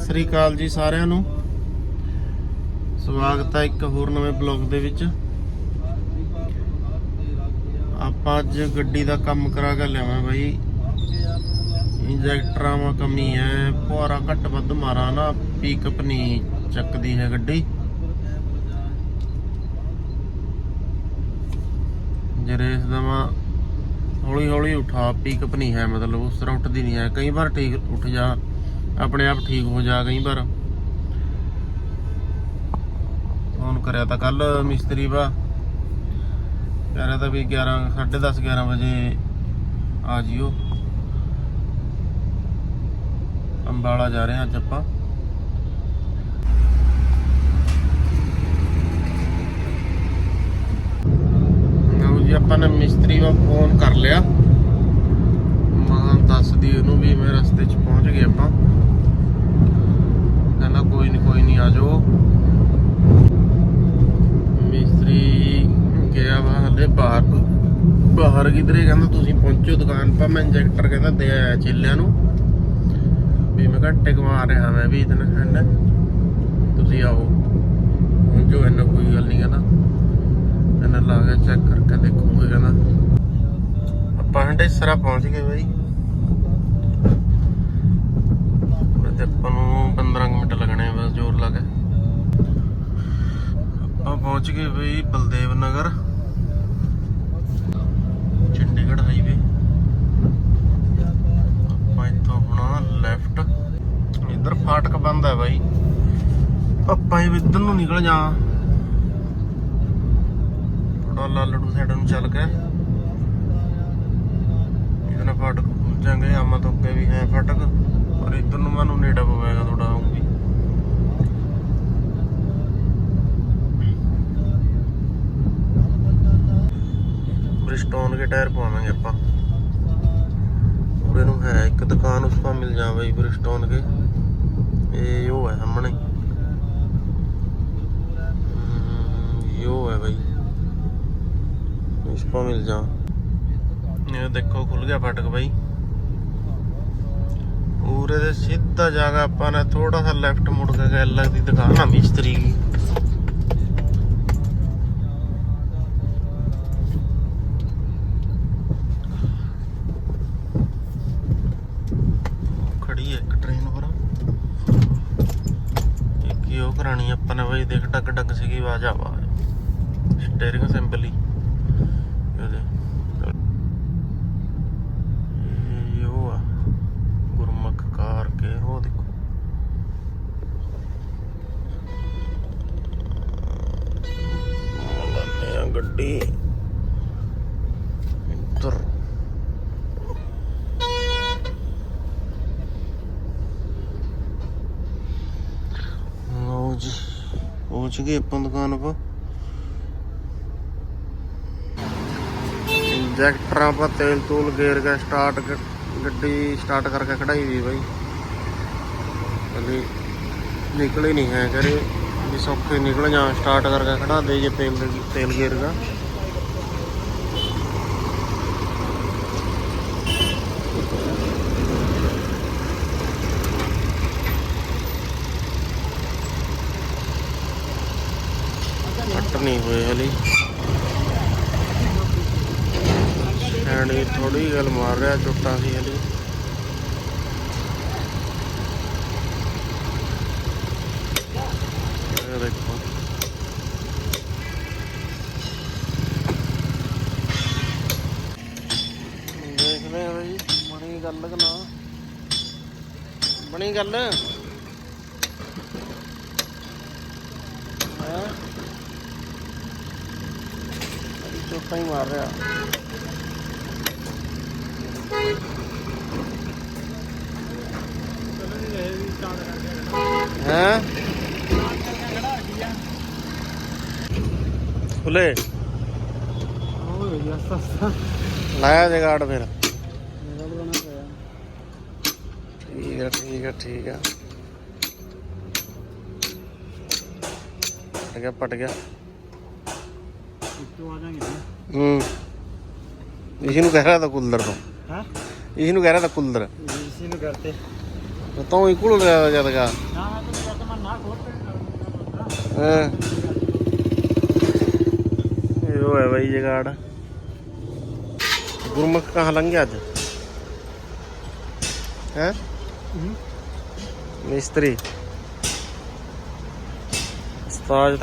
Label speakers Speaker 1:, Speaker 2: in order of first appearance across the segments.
Speaker 1: ਸਤਿ ਸ੍ਰੀ ਅਕਾਲ ਜੀ ਸਾਰਿਆਂ ਨੂੰ। ਸਵਾਗਤ ਹੈ ਇੱਕ ਹੋਰ ਨਵੇਂ ਬਲੌਗ ਦੇ ਵਿੱਚ। ਆਪਾਂ ਅੱਜ ਗੱਡੀ ਦਾ ਕੰਮ ਕਰਾ ਕੇ ਲਿਆਵਾਂ ਬਾਈ। ਇੰਜੈਕਟਰਾਂ ਮਾ ਕਮੀ ਹੈ ਪੁਆਰਾ ਘੱਟ ਵੱਧ ਮਾਰਾ ਨਾ ਪਿਕਅਪ ਨਹੀਂ ਚੱਕਦੀ ਹੈ ਗੱਡੀ। ਜੇ ਰੇਸ ਦਵਾਂ ਹੌਲੀ ਹੌਲੀ ਉਠਾ ਪਿਕਅਪ ਨਹੀਂ ਹੈ ਮਤਲਬ, ਉਸ ਤਰ੍ਹਾਂ ਉੱਠਦੀ ਨਹੀਂ ਹੈ। ਕਈ ਵਾਰ ਠੀਕ ਉੱਠ ਜਾ ਆਪਣੇ ਆਪ ਠੀਕ ਹੋ ਜਾ ਗਈ ਪਰ। ਫੋਨ ਕਰਿਆ ਤਾਂ ਕੱਲ ਮਿਸਤਰੀ ਵਾ। ਕਹਿ ਰਿਹਾ ਤਾਂ ਵੀ 11 10:30 11 ਵਜੇ ਆ ਜਿਓ। ਅੰਬਾਲਾ ਜਾ ਰਹੇ ਹਾਂ ਅੱਜ ਆਪਾਂ। ਜੀ, ਆਪਾਂ ਨੇ ਮਿਸਤਰੀ ਨੂੰ ਫੋਨ ਕਰ ਲਿਆ। ਮਾਂ ਦੱਸਦੀ ਉਹਨੂੰ ਵੀ ਮੈਂ ਰਸਤੇ 'ਚ ਪਹੁੰਚ ਗਏ ਆਪਾਂ। ਕਹਿੰਦਾ ਕੋਈ ਨਹੀਂ ਕੋਈ ਨਹੀਂ ਆ ਜਾਓ। ਮਿਸਤਰੀ ਗਿਆ ਵਾ ਹਲੇ ਬਾਹਰ ਬਾਹਰ ਕਿਧਰੇ ਕਹਿੰਦਾ ਤੁਸੀਂ ਪਹੁੰਚੋ ਦੁਕਾਨ 'ਪਾ ਮੈਂ ਇੰਜੈਕਟਰ ਕਹਿੰਦਾ ਦੇ ਆਇਆ ਚੇਲਿਆਂ ਨੂੰ। ਵੀ ਮੈਂ ਕਿਹਾ ਕਮਾ ਰਿਹਾ ਮੈਂ ਵੀ ਇਤਨਾ ਖੰਡ। ਤੁਸੀਂ ਆਓ। ਪਹੁੰਚੋ, ਇਹਨਾਂ ਕੋਈ ਗੱਲ ਨਹੀਂ ਕਹਿੰਦਾ। ਇਹਨਾਂ ਲਾ ਕੇ ਚੈੱਕ ਕਰਕੇ ਦੇਖੂਗੇ ਕਹਿੰਦਾ। ਆਪਾਂ ਹੰਡੇਸਰਾ ਪਹੁੰਚ ਗਏ ਬਾਈ ਤੇ ਆਪਾਂ ਨੂੰ 15 ਕੁ ਮਿੰਟ ਲੱਗਣੇ ਆ ਬਸ ਜ਼ੋਰ ਲਾ ਕੇ ਆਪਾਂ ਪਹੁੰਚ ਗਏ ਬਈ ਬਲਦੇਵ ਨਗਰ। ਚੰਡੀਗੜ੍ਹ ਹਾਈਵੇ ਆਪਾਂ ਇੱਥੋਂ ਹੁਣ ਲੈਫਟ ਇੱਧਰ ਫਾਟਕ ਬੰਦ ਹੈ ਬਾਈ। ਆਪਾਂ ਇਹ ਇੱਧਰ ਨੂੰ ਨਿਕਲ ਜਾ ਥੋੜਾ ਲਾਲੜੂ ਸਾਈਡ ਨੂੰ ਚੱਲ ਕੇ। ਇਹਦੇ ਨਾਲ ਫਾਟਕ ਪਹੁੰਚਾਂਗੇ ਆਮਾ ਤੋਂ ਅੱਗੇ ਵੀ ਹੈ ਫਾਟਕ। ਪਰ ਇੱਧਰ ਨੂੰ ਮੈਨੂੰ ਨੇੜਾ ਪਵੇਗਾ ਥੋੜਾ ਆਉਂਗੀ ਬ੍ਰਿਸਟੋਨ ਕੇ ਟਾਇਰ ਪਵਾਵਾਂਗੇ ਆਪਾਂ। ਉਰੇ ਨੂੰ ਹੈ ਇੱਕ ਦੁਕਾਨ ਉਸ ਪਾ ਮਿਲ ਜਾ ਬਈ ਬ੍ਰਿਸਟੋਨ ਕੇ। ਇਹ ਉਹ ਹੈ ਸਾਹਮਣੇ। ਹਮ, ਹੈ ਬਈ। ਇਸ ਪਾ ਮਿਲ ਜਾ। ਇਹ ਦੇਖੋ ਖੁੱਲ ਗਿਆ ਫਟਕ ਬਾਈ। ਉਰੇ ਦੇ ਸਿੱਧਾ ਜਾਗਾ ਆਪਾਂ ਨੇ ਥੋੜਾ ਸਾ ਲੈਫਟ ਮੁੜ ਕੇ ਗਏ ਲੱਗਦੀ ਦੁਕਾਨ ਆ। ਮਿਸਤਰੀ। ਦੀ ਖੜੀ ਹੈ ਇੱਕ ਟ੍ਰੇਨ ਪਰ ਇੱਕ ਹੀ ਉਹ ਕਰਾਣੀ ਆਪਾਂ ਨੇ ਬਾਈ ਦੇਖ ਟਕ ਟਕ ਸੀਗੀ, ਆਵਾਜ਼ ਆ ਸਟੀਅਰਿੰਗ ਅਸੈਂਬਲੀ ਇਹਦੇ ਇਹ ਉਹ ਆ, ਗੁਰਮੁਖ ਕਾਰ ਕੇ ਉਹ ਦੇਖੋ ਗੱਡੀ। ਇੱਧਰ ਲਓ ਜੀ ਪਹੁੰਚ ਗਏ ਆਪਾਂ ਦੁਕਾਨ 'ਪਾ। ਇੰਜੈਕਟਰਾਂ ਪਾ, ਤੇਲ ਤੂਲ ਗੇਰ ਕੇ ਸਟਾਰਟ ਗੱਡੀ ਸਟਾਰਟ ਕਰਕੇ ਖੜਾਈ ਵੀ ਬਾਈ। ਕਦੇ ਨਿਕਲੇ ਨਹੀਂ ਹੈ ਕਰੇ ਵੀ ਸੌਖੇ ਨਿਕਲ ਜਾ ਸਟਾਰਟ ਕਰਕੇ ਖੜਾ ਦੇ ਜੇ ਤੇਲ ਤੇਲ ਗੇਰ ਦਾ ਨਹੀਂ ਹੋਏ ਹਲੇ। ਐਂਡ ਇਹ ਥੋੜੀ ਗੱਲ ਮਾਰ ਰਿਹਾ ਚੁੱਟਾਂ ਸੀ ਹਲੇ। ਦੇਖੋ। ਦੇਖਦੇ ਆ ਬਈ। ਬਣੀ ਗੱਲ ਕਿ ਨਾ? ਬਣੀ ਗੱਲ? ਹੈ ਹੀ ਮਾਰ ਰਿਹਾ। ਹੈ? ਖੁੱਲੇ? ਲਾਇਆ ਜਗਾੜ ਫਿਰ। ਠੀਕ ਹੈ ਠੀਕ ਹੈ ਠੀਕ ਹੈ ਪਟ ਗਿਆ ਪਟ ਗਿਆ।
Speaker 2: ਇੱਥੋਂ ਆ ਜਾਾਂਗੇ।
Speaker 1: ਹੂੰ ਇਸ ਨੂੰ ਕਹਿ ਰਿਹਾ ਤਾਂ ਕੁੱਲਰ ਤੋਂ
Speaker 2: ਹਾਂ
Speaker 1: ਇਸ ਨੂੰ ਕਹਿ ਰਿਹਾ ਤਾਂ ਕੁੱਲਰ
Speaker 2: ਇਸੇ ਨੂੰ ਕਰਤੇ
Speaker 1: ਤੂੰ ਹੀ ਕੁਲ ਰਿਹਾ ਜਦ ਕਾ
Speaker 2: ਨਾ ਤਾਂ ਜਦ ਮੈਂ ਨਾ ਖੋਲ
Speaker 1: ਹਾਂ ਇਹ ਉਹ ਹੈ ਬਾਈ ਜਗਾੜ ਗੁਰਮੁਖ ਕਹਾਂ ਲੰਘ ਗਿਆ ਅੱਜ ਹੈ ਮਿਸਤਰੀ ਉਸਤਾਦ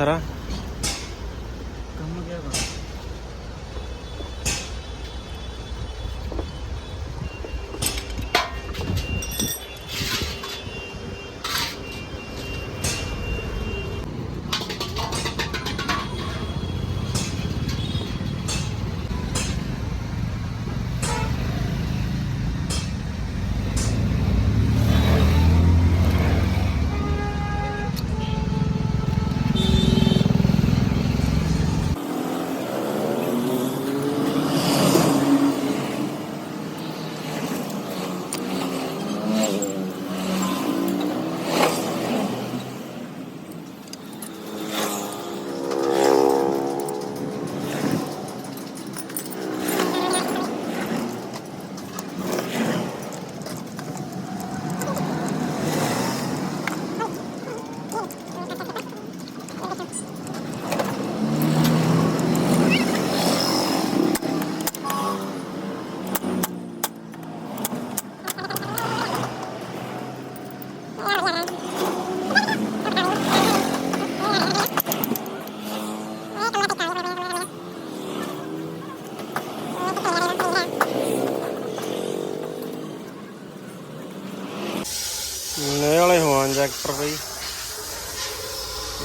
Speaker 1: ਨੇ ਵਾਲੇ ਹੋਵਾਂ ਇੰਜੈਕਟਰ ਬਈ।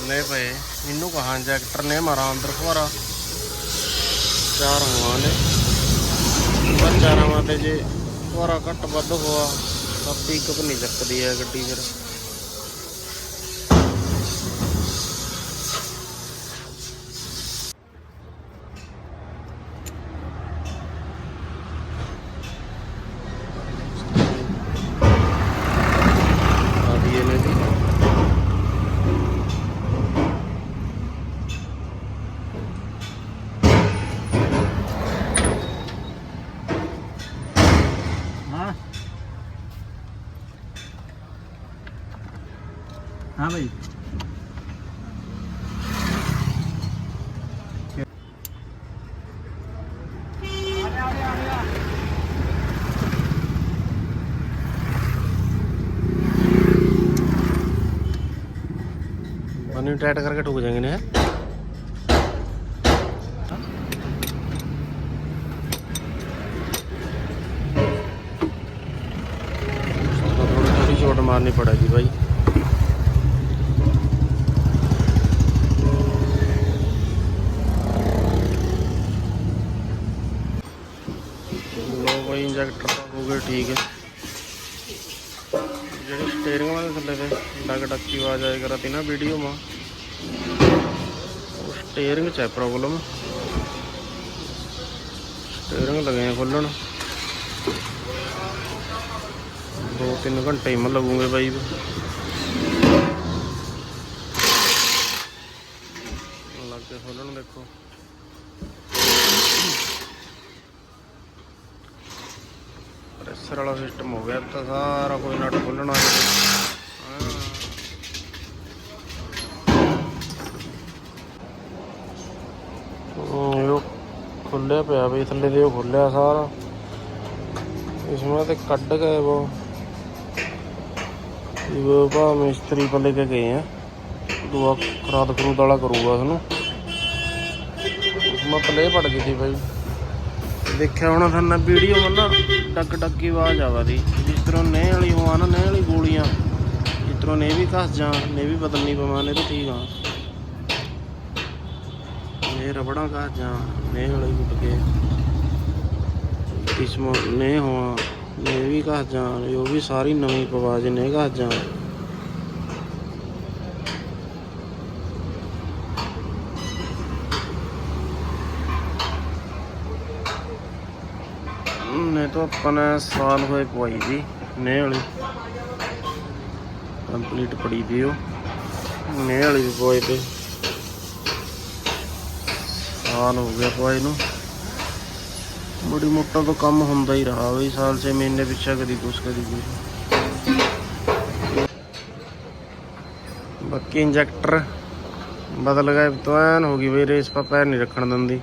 Speaker 1: ਨੇ ਪਏ, ਇਹਨੂੰ ਕਹਾਂ ਇੰਜੈਕਟਰ ਨੇ ਮਾਰਾ ਅੰਦਰ ਫੁਆਰਾ ਚਾਰ ਹੋਵਾਂ ਨੇ। ਪਰ ਚਾਰਾਂ ਮਾਤੇ ਜੇ ਫੁਆਰਾ ਘੱਟ ਵੱਧ ਹੋਆ, ਤਾਂ ਪਿਕਅਪ ਨਹੀਂ ਚੱਕਦੀ ਹੈ ਗੱਡੀ ਫਿਰ। पानी टाइट करके ठुक जाएंगे ने तो थोड़ी थोड़ी चोट मारनी पड़ेगी भाई लो भाई इंजेक्टर तो हो गए ठीक है ਜਿਹੜੀ ਸਟੀਅਰਿੰਗ ਵਾਲੇ ਥੱਲੇ ਤੇ ਡਗ ਡਗ ਦੀ ਆਵਾਜ਼ ਆਇਆ ਕਰਤੀ ਨਾ ਵੀਡੀਓ ਮਾ ਉਹ ਸਟੀਅਰਿੰਗ ਚ ਹੈ ਪ੍ਰੋਬਲਮ। ਸਟੀਅਰਿੰਗ ਲਗੇ ਖੋਲਣ। ਦੋ ਤਿੰਨ ਘੰਟੇ ਹੀ ਮ ਲੱਗੂਗੇ ਬਾਈ। ਲੱਗ ਕੇ ਖੋਲਣ ਦੇਖੋ। ਪ੍ਰੈਸ਼ਰ ਵਾਲਾ ਸਿਸਟਮ ਹੋ ਗਿਆ ਤਾਂ ਸਾਰਾ ਕੋਈ ਨਟ ਖੋਲਣਾ। ਉਹ ਖੁੱਲਿਆ ਪਿਆ ਬਈ ਥੱਲੇ ਦੇ ਉਹ ਖੁੱਲਿਆ ਸਾਰਾ। ਇਸ में ਤੇ ਕੱਢ ਗਏ ਉਹ ਇਹ ਬਾ ਮਿਸਤਰੀ ਪੱਲੇ ਕੇ ਗਏ ਆ। ਦੁਆ ਖਰਾਦ ਖਰੂਦ ਵਾਲਾ ਕਰੂਗਾ ਉਸਨੂੰ ਮੈਂ ਪੱਲੇ ਪੜ ਗਈ ਸੀ ਬਾਈ। ਦੇਖਿਆ ਹੋਣਾ ਤੁਹਾਨੂੰ ਵੀਡੀਓ ਮਨ ਟੱਕ ਟਕ ਦੀ ਆਵਾਜ਼ ਆਵਾਦੀ ਜਿਸ ਤਰ੍ਹਾਂ ਨੇ ਵਾਲੀ ਹੋਆ ਨਾ ਨੇ ਵਾਲੀ ਗੋਲੀਆਂ। ਜਿਸ ਤਰ੍ਹਾਂ ਨੇ ਵੀ ਘਸ ਜਾ ਨੇ ਵੀ ਬਦਲਣੀ ਪਵਾਂ ਨੇ ਠੀਕ ਆ। ਨੇ ਰਬੜਾਂ ਘਸ ਜਾ ਨੇ ਵਾਲੀ ਟੁੱਟ ਕੇ ਕਿਸਮ ਨੇ ਹੋਆ ਨੇ ਵੀ ਘਸ ਜਾ ਉਹ ਵੀ ਸਾਰੀ ਨਵੀਂ ਪਵਾ ਜੇ ਨੇ ਘਸ ਜਾ ਨੇ ਤਾਂ ਆਪਾਂ ਨੇ ਸਾਲ ਹੋਏ ਪਵਾਈ ਦੀ ਨੇ ਵਾਲੀ। ਕੰਪਲੀਟ ਪੜੀ ਦੀ ਉਹ। ਨੇ ਵਾਲੀ ਵੀ ਪਵਾਈ ਤੇ। ਸਾਲ ਹੋ ਗਿਆ ਪਵਾਏ ਨੂੰ। ਬੜੀ ਮੋਟਾ ਤੋਂ ਕੰਮ ਹੁੰਦਾ ਹੀ ਰਹਾ ਬਈ, ਸਾਲ ਸੇ ਮਹੀਨੇ ਪਿੱਛਾ ਕਦੀ ਕੁਛ ਕਦੀ ਕੁਛ। ਬਾਕੀ ਇੰਜੈਕਟਰ ਬਦਲ ਗਏ ਤਵਾਨ ਹੋ ਗਈ ਬਈ, ਰੇਸ ਪਾ ਪੈਰ ਨਹੀਂ ਰੱਖਣ ਦਿੰਦੀ।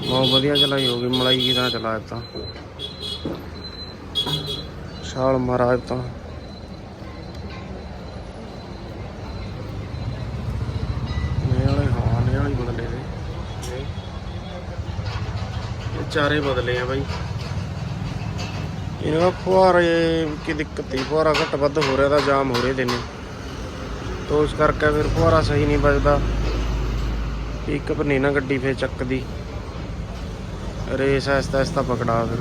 Speaker 1: ਬਹੁਤ ਵਧੀਆ ਚਲਾਈ ਹੋ ਗਈ, ਮਲਾਈ ਕੀ ਤਰ੍ਹਾਂ ਚਲਾਇਆ ਤਾਂ ਛਾਲ ਮਾਰਾ ਤਾਂ। ਚਾਰੇ ਬਦਲੇ ਆ ਬਾਈ। ਇਹਨਾਂ ਫੁਹਾਰੇ ਕੀ ਦਿੱਕਤ ਹੀ ਫੁਹਾਰਾ ਘੱਟ ਵੱਧ ਹੋ ਰਿਹਾ ਤਾਂ ਜਾਮ ਹੋ ਰਹੇ ਦੇ ਨੇ ਤੋ ਉਸ ਕਰਕੇ ਫਿਰ ਫੁਹਾਰਾ ਸਹੀ ਨਹੀਂ ਵੱਜਦਾ। ਇੱਕ ਨਹੀਂ ਨਾ ਗੱਡੀ ਫੇਰ ਚੱਕਦੀ। ਰੇਸ ਐਸਤਾ ਐਸਤਾ ਪਕੜਾ ਫਿਰ।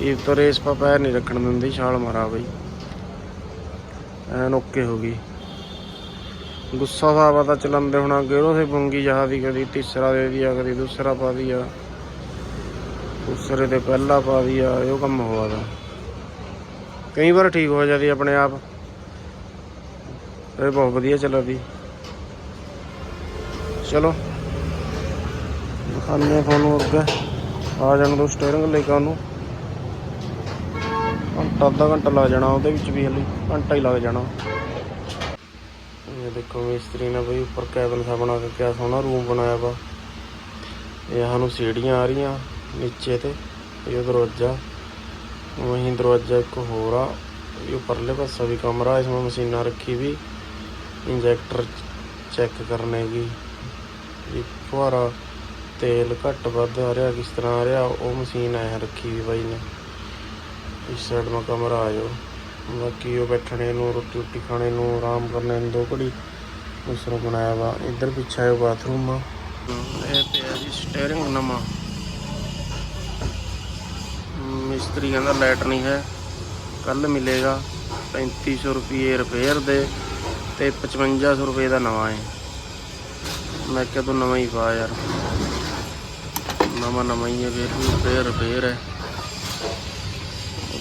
Speaker 1: ਇਹ ਤਾਂ ਰੇਸ ਪਾ ਪੈਰ ਨਹੀਂ ਰੱਖਣ ਦਿੰਦੀ, ਛਾਲ ਮਾਰਾ ਬਈ। ਐਨ ਓਕੇ ਹੋ ਗਈ ਗੁੱਸਾ ਸਾਵਾ ਤਾਂ ਚਲਾਉਂਦੇ ਹੋਣਾ ਅੱਗੇ ਉਹ ਬੰਗੀ ਜਹਾ ਦੀ ਕਦੀ ਤੀਸਰਾ ਦੇ ਦਿਆ, ਕਦੀ ਦੂਸਰਾ ਪਾ ਦਿਆ। ਦੂਸਰੇ ਤੇ ਪਹਿਲਾ ਪਾ ਦਿਆ, ਇਹ ਕੰਮ ਹੋਆ ਦਾ ਕਈ ਵਾਰ ਠੀਕ ਹੋ ਜਾਂਦੀ ਆਪਣੇ ਆਪ। ਇਹ ਬਹੁਤ ਵਧੀਆ ਚੱਲਦੀ। ਚਲੋ। ਦਿਖਾਉਂਦੇ ਤੁਹਾਨੂੰ ਅੱਗੇ। ਆ ਜਾਣ ਦੋ ਸਟੀਅਰਿੰਗ ਲੈ ਕੇ ਉਹਨੂੰ। ਘੰਟਾ, ਅੱਧਾ ਘੰਟਾ ਲੱਗ ਜਾਣਾ ਉਹਦੇ ਵਿੱਚ ਵੀ ਹਲੇ। ਘੰਟਾ ਹੀ ਲੱਗ ਜਾਣਾ। ਦੇਖੋ ਮਿਸਤਰੀ ਨੇ ਬਈ ਉੱਪਰ ਕੈਬਨ ਸਾ ਬਣਾ ਕੇ ਕਿਆ ਸੋਹਣਾ ਰੂਮ ਬਣਾਇਆ ਵਾ ਇਹ ਸਾਨੂੰ ਸੀੜੀਆਂ ਆ ਰਹੀਆਂ ਨੀਚੇ ਤੇ ਇਹ ਦਰਵਾਜ਼ਾ ਵਹੀਂ ਦਰਵਾਜ਼ਾ ਇੱਕ ਹੋਰ ਆ ਇਹ ਉੱਪਰਲੇ ਪਾਸੇ ਵੀ ਕਮਰਾ इसमें ਮਸ਼ੀਨਾਂ ਰੱਖੀ ਵੀ ਇੰਜੈਕਟਰ ਚੈੱਕ ਕਰਨੇ ਕੀ ਵੀ ਫੁਹਾਰਾ ਤੇਲ ਘੱਟ ਵੱਧ ਆ ਰਿਹਾ ਕਿਸ ਤਰ੍ਹਾਂ ਆ ਰਿਹਾ ਉਹ ਮਸ਼ੀਨ ਐ ਰੱਖੀ ਵੀ ਬਾਈ ਨੇ ਇਸ ਸਾਈਡ ਮਾ ਕਮਰਾ ਆਇਓ ਬਾਕੀ ਉਹ ਬੈਠਣੇ ਨੂੰ, ਰੋਟੀ ਰੋਟੀ ਖਾਣੇ ਨੂੰ, ਆਰਾਮ ਕਰਨੇ ਨੂੰ, ਦੋ ਘੜੀ ਉਸ ਤਰ੍ਹਾਂ ਬਣਾਇਆ ਵਾ। ਇੱਧਰ ਪਿੱਛੇ ਹੈ ਬਾਥਰੂਮ। ਆ ਇਹ ਪਿਆ ਜੀ ਸਟੀਅਰਿੰਗ ਨਵਾਂ। ਮਿਸਤਰੀ ਕਹਿੰਦਾ ਲਾਈਟ ਨਹੀਂ ਹੈ। ਕੱਲ ਮਿਲੇਗਾ 3500 ਰੁਪਏ ਰਿਪੇਅਰ ਦੇ ਤੇ 5500 ਰੁਪਏ ਦਾ ਨਵਾਂ ਹੈ। ਮੈਂ ਕਿਹਾ ਤੂੰ ਨਵਾਂ ਹੀ ਪਾ ਯਾਰ। ਨਵਾਂ ਨਵਾਂ ਹੀ ਹੈ, ਫਿਰ ਰਿਪੇਅਰ ਰਿਪੇਅਰ ਹੈ।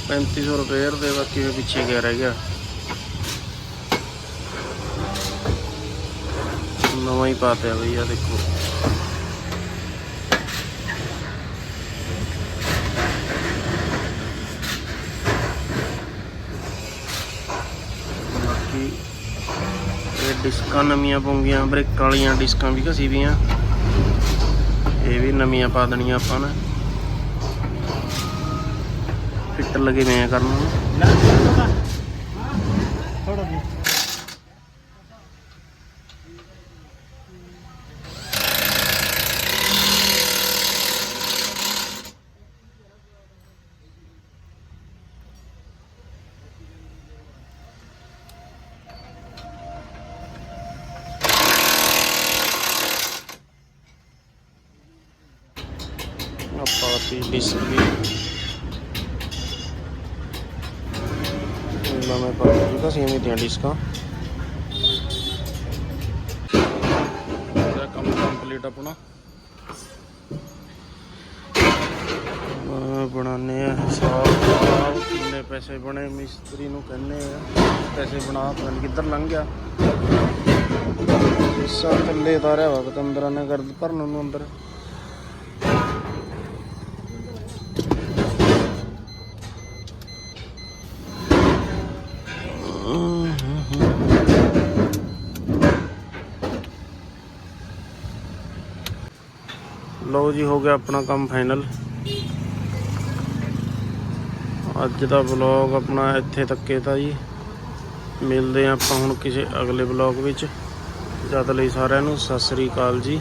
Speaker 1: 3500 ਰੁਪਏ ਦੇ ਬਾਕੀ ਮੈਂ ਪਿੱਛੇ ਗਿਆ ਰਹਿ ਗਿਆ। ਨਵਾਂ ਹੀ ਪਾਤੇ ਬਈ ਆ ਦੇਖੋ। ਬਾਕੀ ਇਹ ਡਿਸਕਾਂ ਨਵੀਆਂ ਪਉਂਗੀਆਂ, ਬ੍ਰੇਕਾਂ ਵਾਲੀਆਂ ਡਿਸਕਾਂ ਵੀ ਘਸੀ ਵੀਆਂ ਇਹ ਵੀ ਨਵੀਆਂ ਪਾ ਦੇਣੀਆਂ ਆਪਾਂ ਨੇ। ਫਿੱਟ ਲਗੇ ਮੈਂ ਕਰਨ ਨੂੰ।
Speaker 2: ਥੋੜਾ ਜੀ
Speaker 1: ਆਪਾਂ ਸੇਮ ਹੀ ਦੀਆਂ ਡਿਸਕਾਂ। ਇਹਦਾ ਕੰਮ ਕੰਪਲੀਟ ਆਪਣਾ। ਅਹ ਬਣਾਉਂਦੇ ਆ। ਹਿਸਾਬ ਕਿਤਾਬ ਕਿੰਨੇ ਪੈਸੇ ਬਣੇ ਮਿਸਤਰੀ ਨੂੰ ਕਹਿੰਦੇ ਆ। ਪੈਸੇ ਬਣਾ ਪਤਾ ਕਿੱਧਰ ਲੰਘ ਗਿਆ। ਹਿੱਸਾ ਥੱਲੇ ਉਤਾਰਿਆ ਵਾ ਪਤੰਦਰਾਂ ਨੇ ਗਰਦ ਭਰਨ ਨੂੰ ਅੰਦਰ। ਲਓ ਜੀ, ਹੋ ਗਿਆ ਆਪਣਾ ਕੰਮ ਫਾਈਨਲ ਅੱਜ ਦਾ ਵਲੌਗ ਆਪਣਾ ਇੱਥੇ ਤੱਕੇ ਤਾਂ ਜੀ। ਮਿਲਦੇ ਹਾਂ ਆਪਾਂ ਹੁਣ ਕਿਸੇ ਅਗਲੇ ਵਲੌਗ ਵਿੱਚ। ਜਦ ਲਈ ਸਾਰਿਆਂ ਨੂੰ ਸਤਿ ਸ੍ਰੀ ਅਕਾਲ ਜੀ।